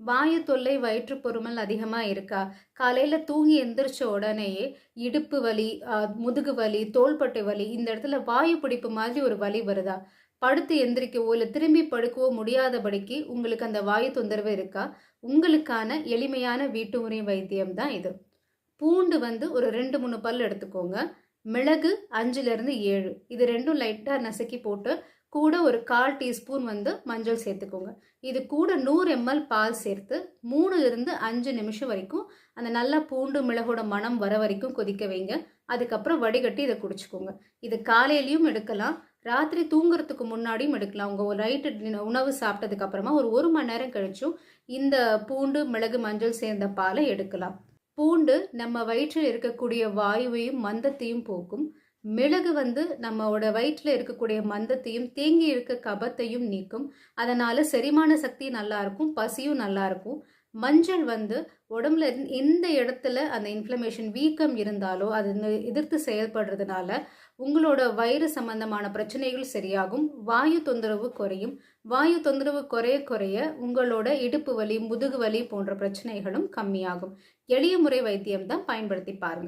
வாயு தொல்லை வயிற்று பொறுமல் அதிகமாக இருக்கா? காலையில் தூங்கி எந்திரிச்ச உடனேயே இடுப்பு வலி முதுகு வலி தோள்பட்டை வலி இந்த இடத்துல வாயு பிடிப்பு மாதிரி ஒரு வலி வருதா? படுத்து எந்திரிக்கவோ இல்லை திரும்பி படுக்கவோ முடியாதபடிக்கு உங்களுக்கு அந்த வாயு தொந்தரவு இருக்கா? உங்களுக்கான எளிமையான வீட்டு முறை வைத்தியம் தான் இது. பூண்டு வந்து ஒரு ரெண்டு மூணு பல் எடுத்துக்கோங்க. மிளகு அஞ்சுலேருந்து ஏழு. இது ரெண்டும் லைட்டாக நசுக்கி போட்டு கூட ஒரு கால் டீஸ்பூன் வந்து மஞ்சள் சேர்த்துக்கோங்க. இது கூட நூறு எம்எல் பால் சேர்த்து மூணு இருந்து அஞ்சு நிமிஷம் வரைக்கும் அந்த நல்ல பூண்டு மிளகோட மனம் வர வரைக்கும் கொதிக்க வைங்க. அதுக்கப்புறம் வடிகட்டி இதை குடிச்சுக்கோங்க. இது காலையிலையும் எடுக்கலாம் ராத்திரி தூங்குறதுக்கு முன்னாடியும் எடுக்கலாம். உங்கள் நைட்டு உணவு சாப்பிட்டதுக்கு அப்புறமா ஒரு ஒரு மணி நேரம் கழிச்சும் இந்த பூண்டு மிளகு மஞ்சள் சேர்ந்த பாலை எடுக்கலாம். பூண்டு நம்ம வயிற்றில் இருக்கக்கூடிய வாயுவையும் மந்தத்தையும் போக்கும். மிளகு வந்து நம்மளோட வயிற்றில் இருக்கக்கூடிய மந்தத்தையும் தேங்கி இருக்க கபத்தையும் நீக்கும். அதனால் செரிமான சக்தி நல்லாயிருக்கும் பசியும் நல்லா இருக்கும் மஞ்சள் வந்து உடம்புல எந்த இடத்துல அந்த இன்ஃப்ளமேஷன் வீக்கம் இருந்தாலோ அது எதிர்த்து செயல்படுறதுனால உங்களோட வயிறு சம்பந்தமான பிரச்சனைகள் சரியாகும். வாயு தொந்தரவு குறையும். வாயு தொந்தரவு குறைய குறைய உங்களோட இடுப்பு வலி முதுகு வலி போன்ற பிரச்சனைகளும் கம்மியாகும். எளிய முறை வைத்தியம் தான் பயன்படுத்தி பாருங்க.